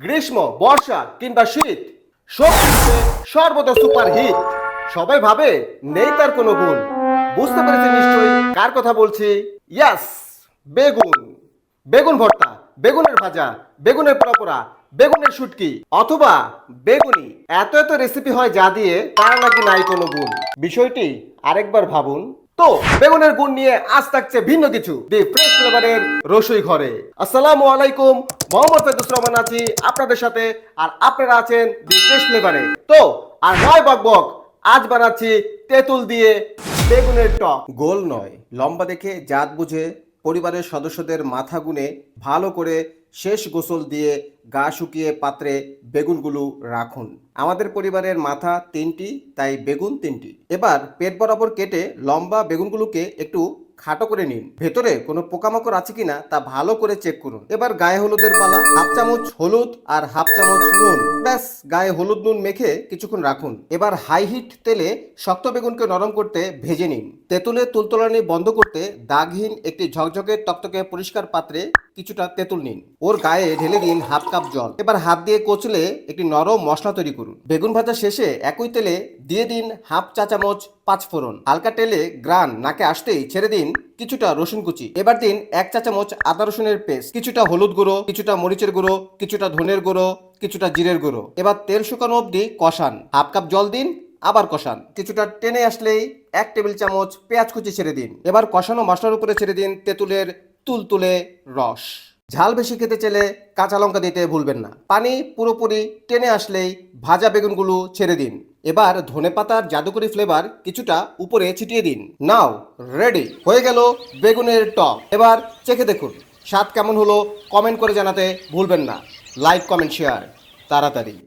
গ্রীষ্ম, বর্ষা কিংবা শীত সব সর্বদা সুপার হিট সবাই ভাবে নেই তার কোনো গুণ। বুঝতে পেরেছি নিশ্চয়ই কার কথা বলছি? ইয়াস বেগুন। বেগুন ভর্তা, বেগুনের ভাজা, বেগুনের পোড়া বেগুনের শুটকি, অথবা বেগুনি। এত এত রেসিপি হয় যা দিয়ে তার নাকি নাই কোনো গুণ। বিষয়টি আরেকবার ভাবুন। তো বেগুনের গুণ নিয়ে আজ থাকছে ভিন্ন কিছু। দি ফ্রেশ ফ্লেভারের রসই ঘরে। আসসালামু আলাইকুম, মোহাম্মদ ফেদুস রহমান আছি আপনাদের সাথে, আর আপনারা আছেন দি ফ্রেশ ফ্লেভারে। তো, আর নয় বক বক, আজ বানাচ্ছি তেঁতুল দিয়ে বেগুনের টক। গোল নয়, লম্বা দেখে জাত বুঝে পরিবারের সদস্যদের মাথা গুনে ভালো করে শেষ গোসল দিয়ে গা শুকিয়ে পাত্রে বেগুনগুলো রাখুন। আমাদের পরিবারের মাথা তিনটি, তাই বেগুন তিনটি। এবার পেট বরাবর কেটে লম্বা বেগুনগুলোকে একটু খাটো করে নিন। ভেতরে কোনো পোকামাকড় আছে কিনা তা ভালো করে চেক করুন। এবার গায়ে হলুদের পালা, হাফ চামচ হলুদ আর হাফ চামচ নুন। ব্যাস, গায়ে হলুদ নুন মেখে কিছুক্ষণ রাখুন। এবার হাই হিট তেলে শক্ত বেগুনকে নরম করতে ভেজে নিন। তেঁতুলের তুলতলানি বন্ধ করতে দাগহীন একটি ঝকঝকে টকটকে পরিষ্কার পাত্রে কিছুটা তেঁতুল নিন। ওর গায়ে ঢেলে দিন হাফ কাপ জল। এবার হাত দিয়ে কচলে একটি নরম মশলা তৈরি করুন। বেগুন ভাজা শেষে একই তেলে দিয়ে দিন হাফ চা চামচ পাঁচ ফোড়ন, হালকা টেলে গ্রান নাকে আসতেই ছেড়ে দিন কিছুটা রসুন কুচি। এবার দিন এক চা চামচ আদা রসুনের পেস্ট, কিছুটা হলুদ গুঁড়ো, কিছুটা মরিচের গুঁড়ো, কিছুটা ধনের গুঁড়ো, কিছুটা জিরের গুঁড়ো। এবার তেল শুকানো অবধি কষান, হাফ কাপ জল দিন, আবার কষান। কিছুটা টেনে আসলেই এক টেবিল চামচ পেঁয়াজ কুচি ছেড়ে দিন। এবার কষানো মশলার উপরে ছেড়ে দিন তেঁতুলের তুলতুলে রস। ঝাল বেশি খেতে চাইলে কাঁচা লঙ্কা দিতে ভুলবেন না। পানি পুরোপুরি টেনে আসলেই ভাজা বেগুনগুলো ছেড়ে দিন। এবার ধনেপাতার জাদুকরি ফ্লেভার কিছুটা উপরে ছিটিয়ে দিন। নাও রেডি হয়ে গেল বেগুনের টক। এবার চেখে দেখুন, স্বাদ কেমন হলো কমেন্ট করে জানাতে ভুলবেন না। লাইক কমেন্ট শেয়ার তাড়াতাড়ি।